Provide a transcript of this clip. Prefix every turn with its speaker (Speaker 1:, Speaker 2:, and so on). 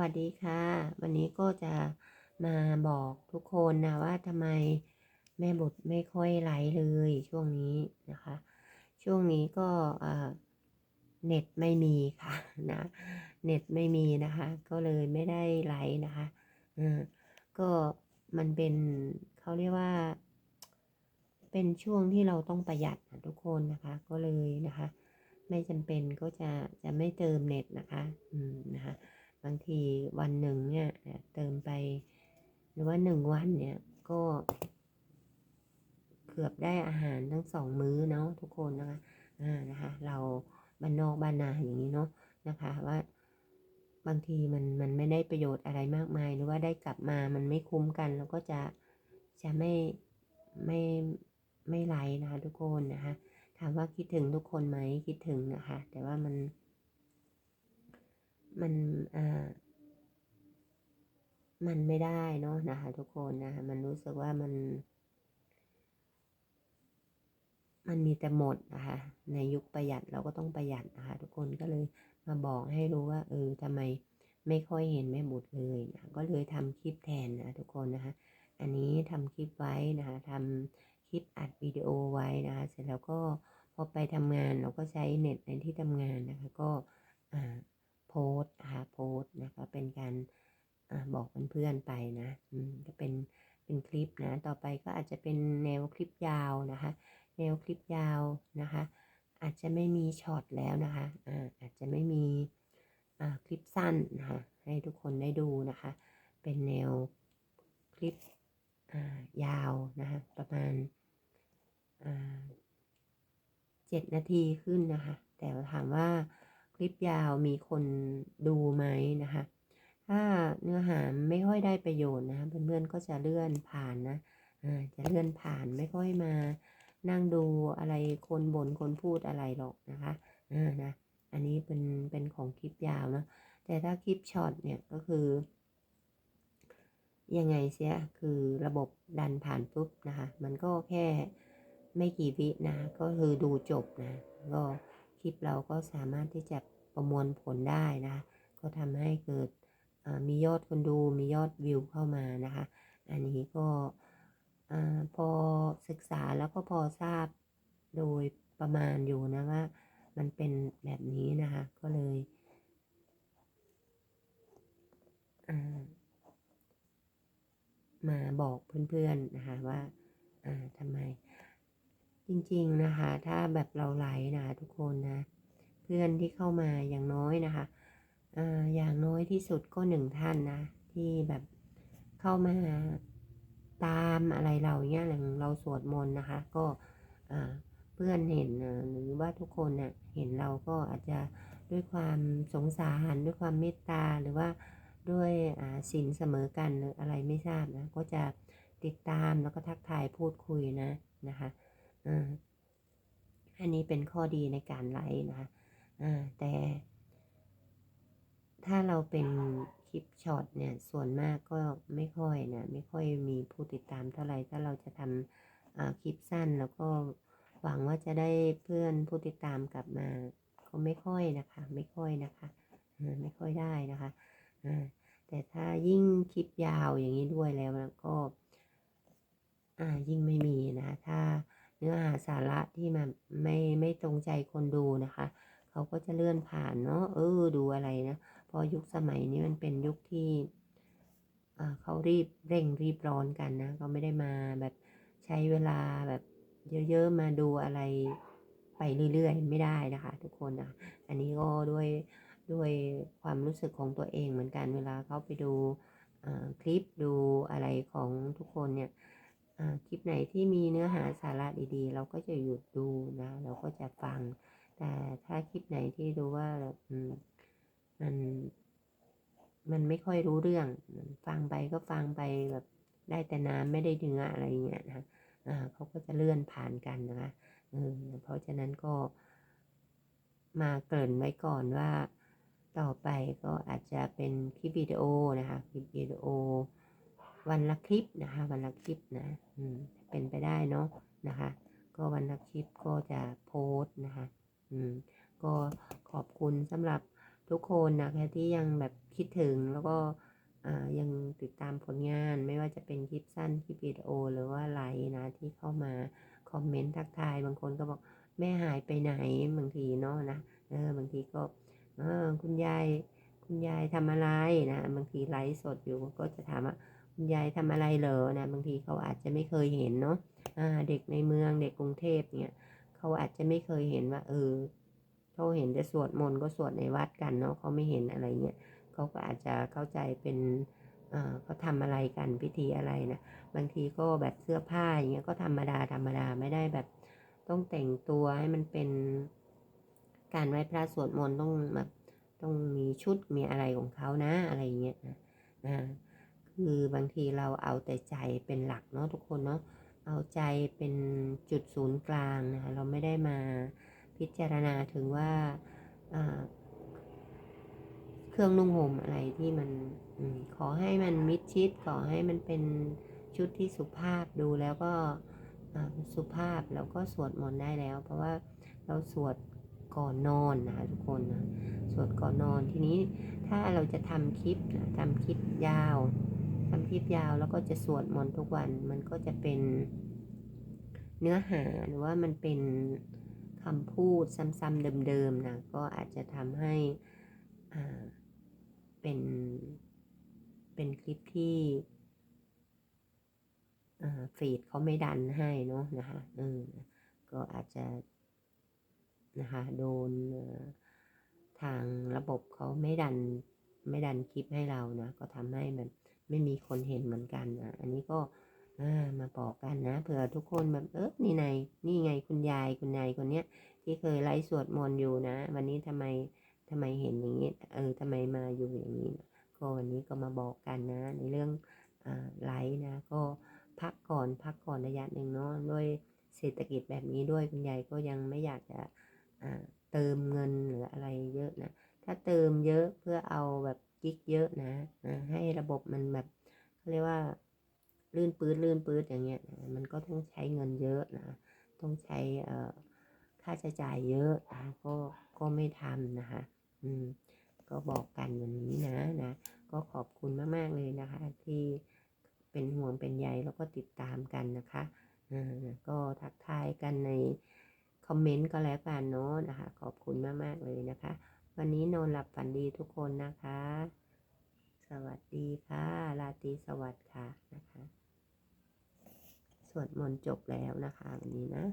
Speaker 1: วัสดีค่ะ วันนี้ก็จะมาบอกทุกคนนะว่าทำไมแม่บุตรไม่ค่อยไหลเลยช่วงนี้นะคะ ช่วงนี้ก็เน็ตไม่มีค่ะนะเน็ตไม่มีนะคะ ก็เลยไม่ได้ไหลนะคะอ่าก็มันเป็นเขาเรียกว่า เป็นช่วงที่เราต้องประหยัดนะทุกคนนะคะ ก็เลยนะคะ ไม่จำเป็นก็จะจะไม่เติมเน็ตนะคะ อืม ทีวันหนึ่งเนี่ยเติมไป หรือว่าหนึ่งวันเนี่ยก็เกือบได้อาหารทั้งสองมื้อเนาะทุกคนนะคะอ่านะคะ เราบ้านนอกบ้านนาอย่างนี้เนาะนะคะว่าบางทีมันมันไม่ได้ประโยชน์อะไรมากมาย หรือว่าได้กลับมามันไม่คุ้มกันแล้วก็จะจะไม่ไม่ไม่ไลนะคะทุกคนนะคะ ถามว่าคิดถึงทุกคนไหมคิดถึงนะคะ แต่ว่ามัน มันอ่า มันไม่ได้เนาะนะคะ ทุกคนนะคะมันรู้สึกว่ามัน มันมีแต่หมดนะคะ ในยุคประหยัดเราก็ต้องประหยัดนะคะ ทุกคนก็เลยมาบอกให้รู้ว่า เออทำไมไม่ค่อยเห็นแม่บุตรเลยนะก็เลยทำคลิปแทนนะทุกคนนะคะ อันนี้ทำคลิปไว้นะคะทำคลิปอัดวิดีโอไว้นะคะ เสร็จแล้วก็พอไปทำงานเราก็ใช้เน็ตในที่ทำงานนะคะ ก็อ่าโพสต์นะคะโพสต์นะคะเป็นการอ่าบอก เพื่อนไปนะอืมก็เป็นเป็นคลิปนะ ต่อไปก็อาจจะเป็นแนวคลิปยาวนะคะ แนวคลิปยาวนะคะ อาจจะไม่มีช็อตแล้วนะคะอ่าอาจจะไม่มีอ่าคลิปสั้นนะคะให้ทุกคนได้ดูนะคะ เป็นแนวคลิปอ่ายาวนะคะประมาณอ่าเจ็ดนาทีขึ้นนะคะ แต่ถามว่าคลิปยาวมีคนดูไหมนะคะ ถ้าเนื้อหาไม่ค่อยได้ประโยชน์นะคะเพื่อนๆก็จะเลื่อนผ่านนะจะเลื่อนผ่านไม่ค่อยมานั่งดูอะไรคนบน่นคนพูดอะไรหรอกนะคะอ่านะอันนี้เป็นเป็นของคลิปยาวเนาะแต่ถ้าคลิปช็อตเนี่ยก็คือ ยังไงเสียคือระบบดันผ่านปุ๊บนะคะ มันก็แค่ไม่กี่วินะก็คือดูจบนะก็คลิปเราก็สามารถที่จะประมวลผลได้นะ ก็ทำให้เกิด มียอดคนดูมียอดวิวเข้ามานะคะ อันนี้ก็พอศึกษาแล้วก็พอทราบโดยประมาณอยู่นะว่า มันเป็นแบบนี้นะคะ ก็เลยมาบอกเพื่อนๆนะคะว่าทำไม จริงๆนะคะ ถ้าแบบเราไหลนะทุกคนนะ เพื่อนที่เข้ามาอย่างน้อยนะคะ อย่างน้อยที่สุดก็หนึ่งท่านนะ ที่แบบเข้ามาตามอะไรเราเนี้ยอย่างเราสวดมนต์นะคะ ก็เพื่อนเห็นหรือว่าทุกคนเน่ยเห็นเราก็อาจจะด้วยความสงสารด้วยความเมตตาหรือว่าด้วยสินเสมอกันหรืออะไรไม่ทราบนะก็จะติดตามแล้วก็ทักทายพูดคุยนะนะคะอันนี้เป็นข้อดีในการไลฟ์นะคะแต่ เราเป็นคลิปช็อตเนี่ย ส่วนมากก็ไม่ค่อยนะ ไม่ค่อยมีผู้ติดตามเท่าไหร่ถ้าเราจะทำคลิปสั้นแล้วก็หวังว่าจะได้เพื่อนผู้ติดตามกลับมา ก็ไม่ค่อยนะคะ ไม่ค่อยนะคะไม่ค่อยได้นะคะแต่ถ้ายิ่งคลิปยาวอย่างนี้ด้วยแล้วก็ยิ่งไม่มีนะถ้าเนื้อหาสาระที่มันไม่ไม่ตรงใจคนดูนะคะ เขาก็จะเลื่อนผ่านเนาะเออดูอะไรนะ พอยุคสมัยนี้มันเป็นยุคที่เขารีบเร่งรีบร้อนกันนะก็ไม่ได้มาแบบใช้เวลาแบบเยอะๆมาดูอะไรไปเรื่อยๆไม่ได้นะคะ ทุกคนนะอันนี้ก็ด้วยด้วยความรู้สึกของตัวเองเหมือนกันเวลาเขาไปดูคลิปดูอะไรของทุกคนเนี่ยคลิปไหนที่มีเนื้อหาสาระดีๆ เราก็จะหยุดดูนะ เราก็จะฟัง แต่ถ้าคลิปไหนที่ดูว่า มันมันไม่ค่อยรู้เรื่อง ฟังไปก็ฟังไปแบบได้แต่น้ำไม่ได้เนื้ออะไรเงี้ยนะเขาก็จะเลื่อนผ่านกันนะคะเพราะฉะนั้นก็มาเกริ่นไว้ก่อนว่าต่อไปก็อาจจะเป็นคลิปวิดีโอนะคะคลิปวิดีโอ วันละคลิปนะคะ วันละคลิปนะอืมเป็นไปได้เนาะนะคะ ก็วันละคลิปก็จะโพสต์นะคะ อืม ก็ขอบคุณสำหรับ ทุกคนนะคะที่ยังแบบคิดถึงแล้วก็ยังติดตามผลงานไม่ว่าจะเป็นคลิปสั้นคลิปวิดีโอ หรือว่าไลน์นะที่เข้ามาคอมเมนต์ทักทายบางคนก็บอกแม่หายไปไหนบางทีเนาะนะเออบางทีก็เออคุณยายคุณยายทำอะไรนะบางทีไลฟ์สดอยู่ก็จะถามว่าคุณยายทำอะไรเหรอนะบางทีเขาอาจจะไม่เคยเห็นเนาะเด็กในเมืองเด็กกรุงเทพเนี่ยเขาอาจจะไม่เคยเห็นว่าเออ เขาเห็นแต่สวดมนต์ก็สวดในวัดกันเนาะเขาไม่เห็นอะไรเงี้ยเขาก็อาจจะเข้าใจเป็นอ่าเขาทำอะไรกันพิธีอะไรนะบางทีก็แบบเสื้อผ้าอย่างเงี้ยก็ธรรมดาธรรมดาไม่ได้แบบต้องแต่งตัวให้มันเป็นการไหว้พระสวดมนต์ต้องแบบต้องมีชุดมีอะไรของเขานะอะไรเงี้ยนะนะคือบางทีเราเอาแต่ใจเป็นหลักเนาะทุกคนเนาะเอาใจเป็นจุดศูนย์กลางนะคะเราไม่ได้มา พิจารณาถึงว่าเครื่องนุ่งห่มอะไรที่มันขอให้มันมิดชิด ขอให้มันเป็นชุดที่สุภาพดูแล้วก็สุภาพแล้วก็สวดมนต์ได้แล้ว เพราะว่าเราสวดก่อนนอนนะทุกคนนะสวดก่อนนอนทีนี้ถ้าเราจะทำคลิปนะทำคลิปยาวทำคลิปยาวแล้วก็จะสวดมนต์ทุกวันมันก็จะเป็นเนื้อหาหรือว่ามันเป็น คำพูดซ้ำๆเดิมๆนะก็อาจจะทำให้เป็นเป็นคลิปที่ฟีดเขาไม่ดันให้เนาะนะคะเออก็อาจจะนะคะโดนทางระบบเขาไม่ดันไม่ดันคลิปให้เรานะ ก็ทำให้แบบไม่มีคนเห็นเหมือนกันอะอันนี้ก็ มาบอกกันนะเผื่อทุกคนแบบเออนี่ไงนี่ไงคุณยายคุณนายคนเนี้ยที่เคยไลฟ์สวดมนต์อยู่นะ วันนี้ทำไมทำไมเห็นอย่างนี้เออทำไมมาอยู่อย่างนี้ก็วันนี้ก็มาบอกกันนะ ในเรื่องไลฟ์นะ ก็พักก่อนพักก่อนระยะหนึ่งเนาะด้วยเศรษฐกิจแบบนี้ด้วยคุณยายก็ยังไม่อยากจะเติมเงินหรืออะไรเยอะนะถ้าเติมเยอะเพื่อเอาแบบกิ๊กเยอะนะนะให้ระบบมันแบบเขาเรียกว่า ลื่นปื้ดลื่นปื้ดอย่างเงี้ยมันก็ต้องใช้เงินเยอะนะต้องใช้ค่าใช้จ่ายเยอะนะก็ก็ไม่ทำนะคะอืมก็บอกกันวันนี้นะนะ ก็ขอบคุณมาก ๆ เลยนะคะ ที่เป็นห่วงเป็นใยแล้วก็ติดตามกันนะคะอ่าก็ทักทายกันในคอมเมนต์ก็แล้วกันเนาะนะคะ ขอบคุณมาก ๆ เลยนะคะ วันนี้นอนหลับฝันดีทุกคนนะคะ สวัสดีค่ะ ราตรีสวัสดิ์ค่ะนะคะ สวดมนต์จบแล้วนะคะ วันนี้นะ